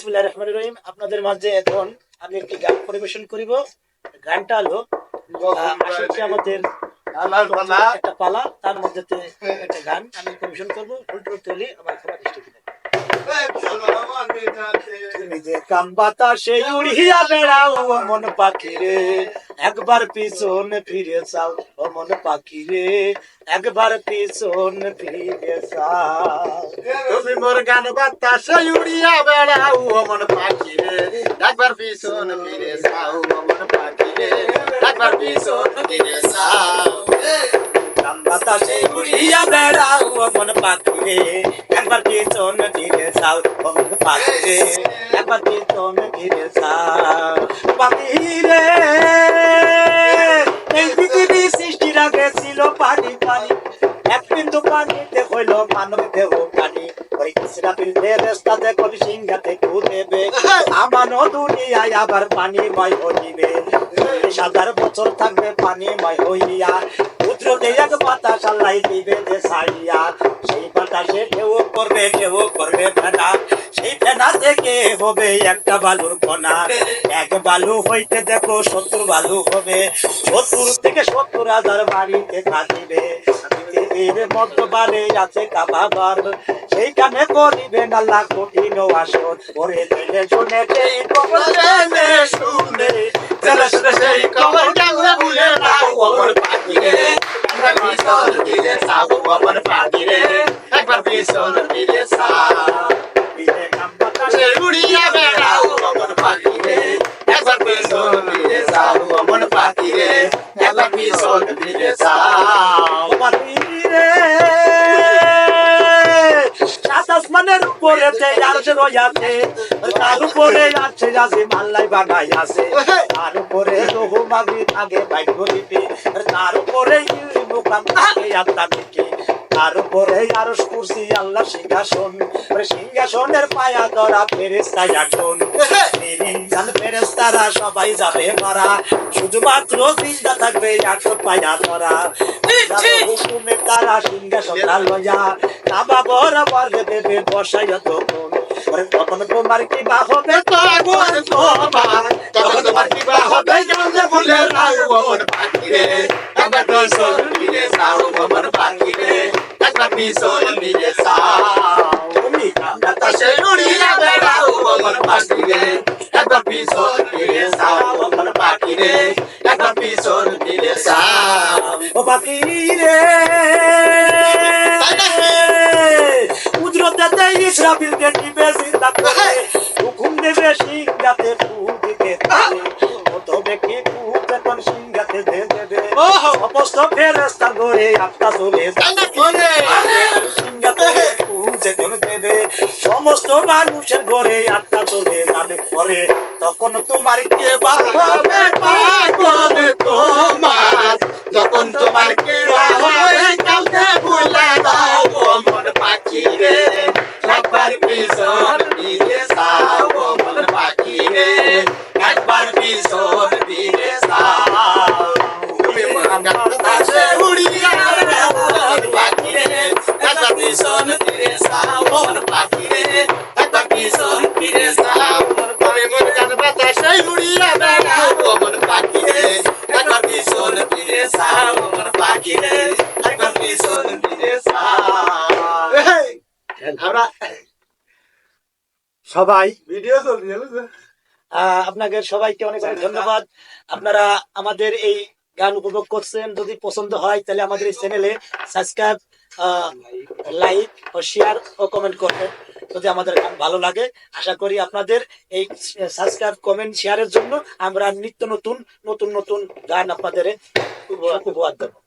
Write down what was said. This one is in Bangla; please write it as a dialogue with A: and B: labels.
A: বিসমিল্লাহির রহমানির রহিম। আপনাদের মাঝে এখন আমি একটি গান পরিবেশন করিব। গানটা হলো আসলে আমাদের একটা পালা তার মধ্যে একটা গান আমি পরিবেশন করব। উল্টো তৈরি আমার খোলা দৃষ্টি। কাম বাতাসে উড়িয়া বেড়াও ও মন পাখি রে একবার পিছন ফিরে যাও ও মন পাখি রে একবার পিছন ফিরে যাও
B: তুমি মোর গান বাতাসে উড়িয়া বেড়াও অমন পাখি রে একবার পিছন ফিরে যাও অমন পাখি রে একবার পিছন ফিরে
A: কাম বাতাসে উড়িয়া বেড়াও, ও মন পাখি একবার পিছন ফিরে যাও, ও মন পাখি একবার পিছন ফিরে যাও পাখি রে এই পৃথিবী সৃষ্টির আগে ছিল পানি পানি। এক বিন্দু পানিতে হইল মানব দেহ পানি ইসরাফিল ফেরেশতাতে কবি সিংহাতে দেবে আমানো দুনিয়ায় আবার পানিময় হইবে। হাজার বছর থাকবে পানিময় হইয়া ঢেউ করবে ঢেউ করবে সেই থেকে হবে একটা বালুর কণা। বালু হইতে দেখো সত্তর বালু হবে। সত্তর থেকে সত্তর হাজার বাড়িতে কাঁদিবে। পৃথিবীর মধ্যবারে আছে কাবাবার। সেইখানে করিবে না লাখ কঠিন আসন ওরে জেনে শুনে শুনে
B: একবার ফিরে যাও।
A: বিলে কাম বাতাসে
B: উড়িয়া বেড়াও
A: সাত আসমানের উপরে তার উপরে মাল্লাই আছে তার উপরে রহু মাগি থাকে বাইক তার উপরে থাকে আত্মা থেকে তার উপরে আরও কুরসি আল্লাহ সিংহাসন সিংহাসনের পায়া ধরা ফেরেস্তা এখন নিরিঞ্জান ফেরেস্তারা সবাই যাবে মারা। শুধুমাত্র চিন্তা থাকবে একশো পায়া ধরা। হুকুমে তারা সিংহাসন লয়া কাবা বরাবর দেবে বসাইয়া তখন। তখন তোমার কি বা হবে
B: তখন তোমার তখন তোমার কি বা হবে? জানলে ভুলে নাও অমন পাখি রে একবার পিছন ফিরে যাও অমন পাখি রে একবার পিছন ফিরে যাও
A: তুমি কামটা
B: বাতাসে উড়িয়া বেড়াও অমন পাখি রে একবার পিছন ফিরে যাও অমন পাখি রে একবার পিছন ফিরে যাও
A: ও পাখি রে উজরতে ইসরাফিল কে দিবে চিন্তা করে হুকুম দেবে সিংহাতে ফুল দিতে তবে কি ফুল যখন সিংহাতে দিয়ে দেবে? সমস্ত ফেরেস্তা ঘরে আত্মা চলে যাবে মানুষের ঘরে আত্মা চলে যাবে পরে তখন তোমার কে বাবা
B: পাগল তোমার। যখন তোমার কেরা হয় কাউকে ভুলে দাও অমন পাখি রে। একবার পিছন ফিরে যাও পাখি রে। একবার পিছন ফিরে যাও। উড়িয়া পাখি রে। একবার পিছন
A: সবাই
B: ভিডিও
A: আপনাকে সবাইকে অনেক অনেক ধন্যবাদ। আপনারা আমাদের এই গান উপভোগ করছেন। যদি পছন্দ হয় তাহলে আমাদের এই চ্যানেলে সাবস্ক্রাইব লাইক ও শেয়ার ও কমেন্ট করবেন যদি আমাদের গান ভালো লাগে। আশা করি আপনাদের এই সাবস্ক্রাইব কমেন্ট শেয়ারের জন্য আমরা নিত্য নতুন নতুন নতুন গান আপনাদের উপহার দেবো।